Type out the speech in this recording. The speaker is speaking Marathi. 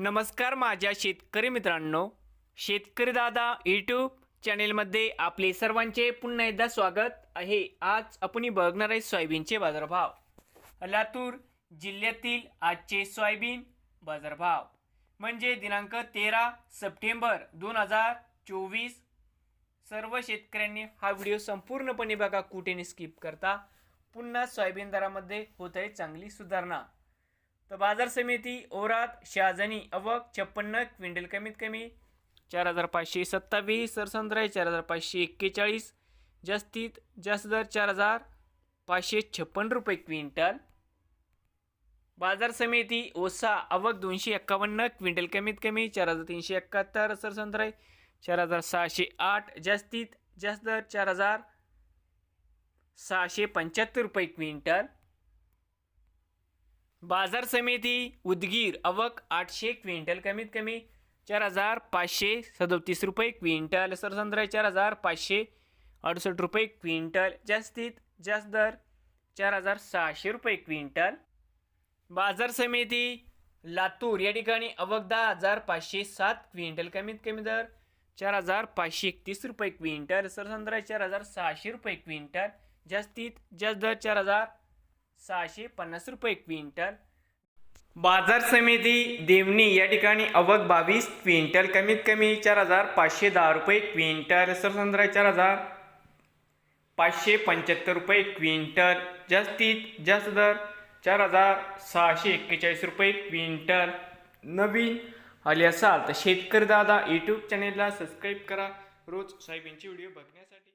नमस्कार माझ्या शेतकरी मित्रांनो शेतकरी दादा यूट्यूब चॅनेलमध्ये आपले सर्वांचे पुन्हा एकदा स्वागत आहे. आज आपण बघणार आहे सोयाबीनचे बाजारभाव. लातूर जिल्ह्यातील आजचे सोयाबीन बाजारभाव. म्हणजे दिनांक तेरा सप्टेंबर दोन हजार चोवीस. सर्व शेतकऱ्यांनी हा व्हिडिओ संपूर्णपणे बघा कुठेने स्किप करता. पुन्हा सोयाबीन दरामध्ये होत आहे चांगली सुधारणा. तर बाजार समिती ओरात शहाजनी अवक छप्पन्न क्विंटल कमीत कमी चार हजार पाचशे सत्तावीस सरसंद्राय चार हजार पाचशे एक्केचाळीस जास्तीत जास्त दर चार हजार पाचशे छप्पन रुपये क्विंटल. बाजार समिती ओसा अवक दोनशे एक्कावन्न क्विंटल कमीत कमी चार हजार तीनशे एकाहत्तर सरसंद्राय चार हजार सहाशे आठ जास्तीत जास्त दर चार हजार सहाशे पंच्याहत्तर रुपये क्विंटल. बाजार समिती उदगीर अवक आठशे क्विंटल कमीत कमी चार हजार पाचशे सदोतीस रुपये क्विंटल. सरसंद्र चार हजार पाचशे अडुसष्ट रुपये क्विंटल. जास्तीत जास्त दर चार हजार सहाशे रुपये क्विंटल. बाजार समिती लातूर या ठिकाणी अवक दहा हजार पाचशे सात क्विंटल कमीत कमी दर चार हजार पाचशे एकतीस रुपये क्विंटल. सरसंद्र चार हजार सहाशे रुपये क्विंटल. जास्तीत जास्त दर चार हजार सहाशे पन्नास रुपये क्विंटल. बाजार समिती देवणी या ठिकाणी अवघ बावीस क्विंटल कमीत कमी चार हजार पाचशे दहा रुपये क्विंटल सरसंद्रा चार हजार पाचशे पंच्याहत्तर रुपये क्विंटल जास्तीत जास्त दर चार हजार सहाशे एक्केचाळीस रुपये क्विंटल. नवीन आले असाल तर शेतकरी दादा यूट्यूब चॅनेलला सबस्क्राईब करा. रोज सोयाबीनचे व्हिडिओ बघण्यासाठी